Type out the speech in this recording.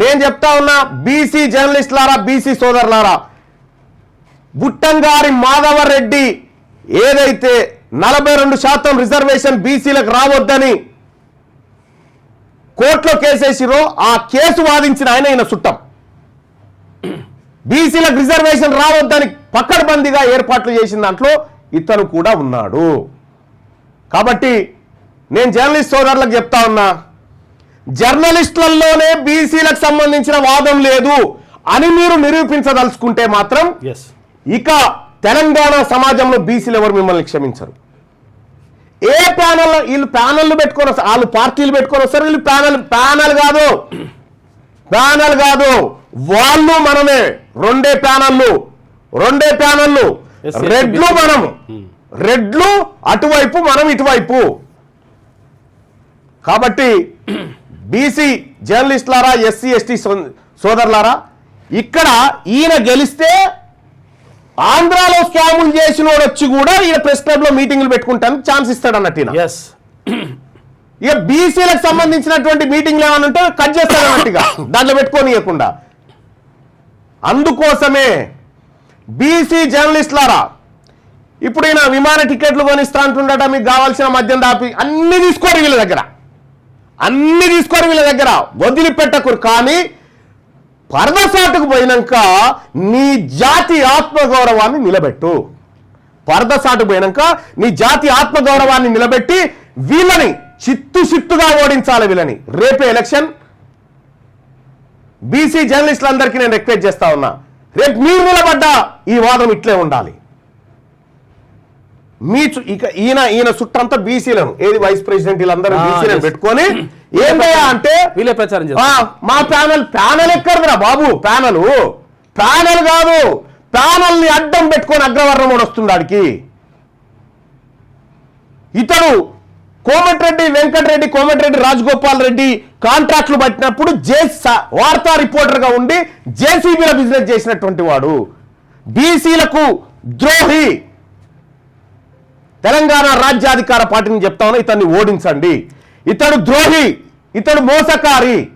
నేను చెప్తా ఉన్నా బీసీ జర్నలిస్టులారా బీసీ సోదరులారా బుట్టంగారి మాధవరెడ్డి ఏదైతే నలభై రెండు శాతం రిజర్వేషన్ బీసీలకు రావద్దని కోర్టులో కేసేసిరో ఆ కేసు వాదించిన ఆయన ఈయన చుట్టం. బీసీలకు రిజర్వేషన్ రావద్దని పక్కడబందీగా ఏర్పాట్లు చేసిన దాంట్లో ఇతను కూడా ఉన్నాడు. కాబట్టి నేను జర్నలిస్ట్ సోదరులకు చెప్తా ఉన్నా జర్నలిస్టులలోనే బీసీలకు సంబంధించిన వాదం లేదు అని మీరు నిరూపించదలుచుకుంటే మాత్రం ఇక తెలంగాణ సమాజంలో బీసీలు ఎవరు మిమ్మల్ని క్షమించరు? ఏ ప్యానల్ వీళ్ళు ప్యానల్ పెట్టుకొని వస్తారు వాళ్ళు పార్టీలు పెట్టుకొని వస్తారు వీళ్ళు ప్యానల్ ప్యానల్ కాదు. ప్యానల్ కాదు. వాళ్ళు మనమే. రెండే ప్యానల్లు. రెండే ప్యానల్లు. రెడ్లు BC. మనం రెడ్లు అటువైపు మనం ఇటువైపు. కాబట్టి బీసీ జర్నలిస్టులారా ఎస్సీ ఎస్టీ సోదరులారా ఇక్కడ ఈయన గెలిస్తే ఆంధ్రాలో స్కాములు చేసినోడు వచ్చి కూడా ఈయన ప్రెస్ క్లబ్లో మీటింగ్లు పెట్టుకుంటానికి ఛాన్స్ ఇస్తాడు అన్నట్టు ఈయన. ఇక బీసీలకు సంబంధించినటువంటి మీటింగ్లు ఏమైనా ఉంటే కట్ చేస్తాడు అన్నట్టుగా దాంట్లో పెట్టుకోనియకుండా. అందుకోసమే బీసీ జర్నలిస్టులారా ఇప్పుడు ఈయన విమాన టికెట్లు కొనిస్తా అంటుండట మీకు కావాల్సిన మద్యం దాపి అన్ని తీసుకోరు వీళ్ళ దగ్గర. అన్ని తీసుకోరు వీళ్ళ దగ్గర. వదిలిపెట్టకురు. కానీ పరదసాటుకు పోయినాక నీ జాతి ఆత్మగౌరవాన్ని నిలబెట్టు. పరదసాటు పోయినాక నీ జాతి ఆత్మగౌరవాన్ని నిలబెట్టి వీళ్ళని చిత్తు చిత్తుగా ఓడించాలి వీళ్ళని. రేపే ఎలక్షన్. బీసీ జర్నలిస్టులందరికీ నేను రిక్వెస్ట్ చేస్తా ఉన్నా. రేపు మీరు నిలబడ్డ ఈ వాదం ఇట్లే ఉండాలి. మీ ఇక ఈయన ఈయన చుట్టంతా బీసీలను ఏది వైస్ ప్రెసిడెంట్ వీళ్ళందరూ బీసీలను. పెట్టుకొని ఏంటయ్యా అంటే వీళ్ళే ప్రచారం మా ప్యానల్ ప్యానల్ ఎక్కడదిరా బాబు? ప్యానల్? ప్యానల్ కాదు. ప్యానల్ని అడ్డం పెట్టుకొని అగ్రవర్ణం వస్తుంది ఆడికి. ఇతడు కోమటిరెడ్డి వెంకటరెడ్డి కోమటిరెడ్డి రాజగోపాల్ రెడ్డి కాంట్రాక్ట్లు పట్టినప్పుడు జే వార్తా రిపోర్టర్గా ఉండి జేసీబీల బిజినెస్ చేసినటువంటి వాడు. బీసీలకు ద్రోహి. తెలంగాణ రాజ్యాధికార పార్టీని చెప్తా ఉన్నా ఇతన్ని ఓడించండి. ఇతడు ద్రోహి ఇతడు మోసకారి.